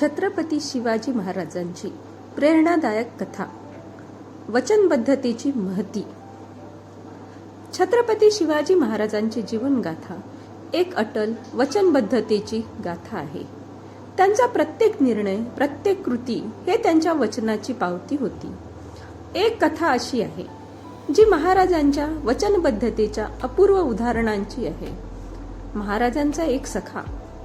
छत्रपती शिवाजी महाराजांची प्रेरणादायक कथा. वचनबद्धतेची महती. छत्रपती शिवाजी महाराजांची जीवनगाथा एक अटल वचनबद्धतेची गाथा आहे. त्यांचा प्रत्येक निर्णय प्रत्येक कृती हे त्यांच्या वचनाची पावती होती. एक कथा अशी आहे जी महाराजांच्या वचनबद्धतेच्या अपूर्व उदाहरणांची आहे. महाराजांचा एक सखा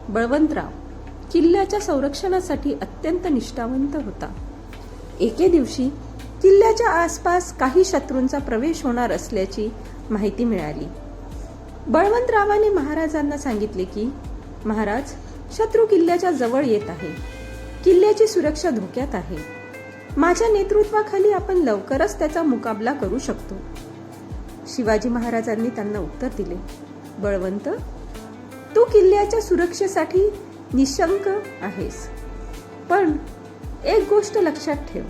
बळवंतराव किल्ल्याच्या संरक्षणासाठी अत्यंत निष्ठावंत होता. एके दिवशी किल्ल्याच्या आसपास काही शत्रूंचा प्रवेश होणार असल्याची माहिती मिळाली. बळवंतरावाने महाराजांना सांगितले की महाराज शत्रू किल्ल्याच्या जवळ येत आहे. किल्ल्याची सुरक्षा धोक्यात आहे. माझ्या नेतृत्वाखाली आपण लवकरच त्याचा मुकाबला करू शकतो. शिवाजी महाराजांनी त्यांना उत्तर दिले बळवंत तू किल्ल्याच्या सुरक्षेसाठी निशंक आहेस. पण एक गोष्ट लक्षात ठेव.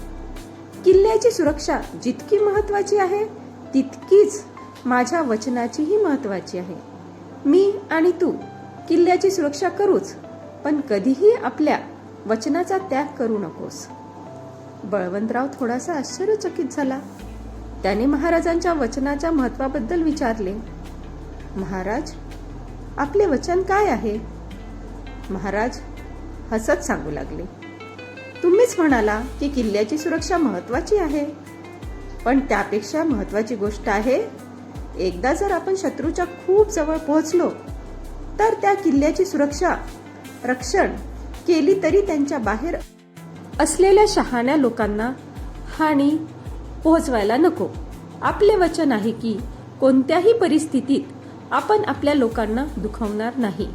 किल्ल्याची सुरक्षा जितकी महत्वाची आहे तितकीच माझ्या वचनाचीही महत्वाची आहे. मी आणि तू किल्ल्याची सुरक्षा करूच पण कधीही आपल्या वचनाचा त्याग करू नकोस. बळवंतराव थोडासा आश्चर्यचकित झाला. त्याने महाराजांच्या वचनाच्या महत्वाबद्दल विचारले महाराज आपले वचन काय आहे? महाराज हसत सांगू लागले. तुम्हीच म्हणाला की किल्ल्याची सुरक्षा महत्वाची आहे. पण त्यापेक्षा महत्वाची गोष्ट आहे एकदा जर आपण शत्रूच्या खूप जवळ पोहोचलो तर त्या किल्ल्याची सुरक्षा रक्षण केली तरी त्यांच्या बाहेर असलेल्या शहाण्या लोकांना हानी पोहोचवायला नको. आपले वचन आहे की कोणत्याही परिस्थितीत आपण आपल्या लोकांना दुखवणार नाही.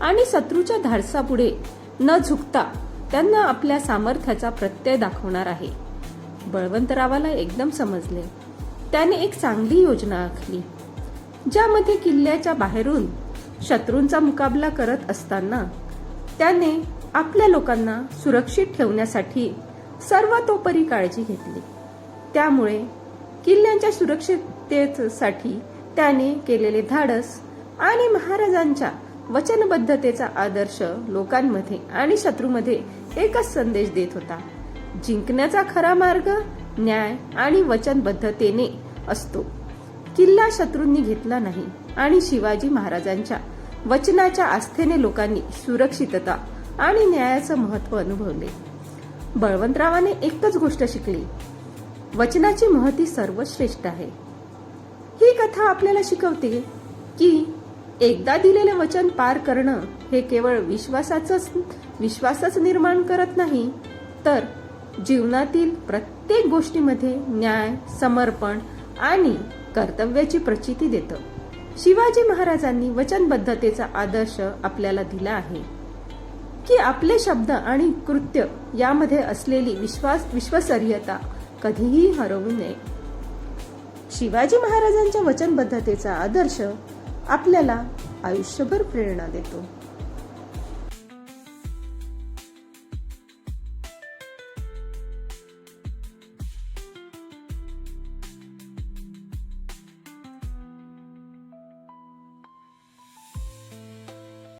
आणि शत्रूच्या धाडसापुढे न झुकता त्यांना आपल्या सामर्थ्याचा प्रत्यय दाखवणार आहे. बळवंतरावाला एकदम समजले. त्याने एक चांगली योजना आखली ज्यामध्ये किल्ल्याच्या बाहेरून शत्रूंचा मुकाबला करत असताना त्याने आपल्या लोकांना सुरक्षित ठेवण्यासाठी सर्वतोपरी काळजी घेतली. त्यामुळे किल्ल्यांच्या सुरक्षिततेसाठी त्याने केलेले धाडस आणि महाराजांच्या वचनबद्धतेचा आदर्श लोकांमध्ये आणि शत्रूमध्ये एकच संदेश देत होता. जिंकण्याचा खरा मार्ग न्याय आणि वचनबद्धतेने असतो. किल्ला शत्रूंनी घेतला नाही आणि शिवाजी महाराजांच्या वचनाच्या आस्थेने लोकांनी सुरक्षितता आणि न्यायाचं महत्त्व अनुभवले. बळवंतरावाने एकच गोष्ट शिकली. वचनाची महती सर्वश्रेष्ठ आहे. ही कथा आपल्याला शिकवते की एकदा दिलेले वचन पार करणं हे केवळ विश्वासाच विश्वासच निर्माण करत नाही. तर जीवनातील प्रत्येक गोष्टीमध्ये न्याय समर्पण आणि कर्तव्याची प्रचिती देतं. शिवाजी महाराजांनी वचनबद्धतेचा आदर्श आपल्याला दिला आहे. की आपले शब्द आणि कृत्य यामध्ये असलेली विश्वास विश्वसनीयता कधीही हरवू नये. शिवाजी महाराजांच्या वचनबद्धतेचा आदर्श आपल्याला आयुष्यभर प्रेरणा देतो.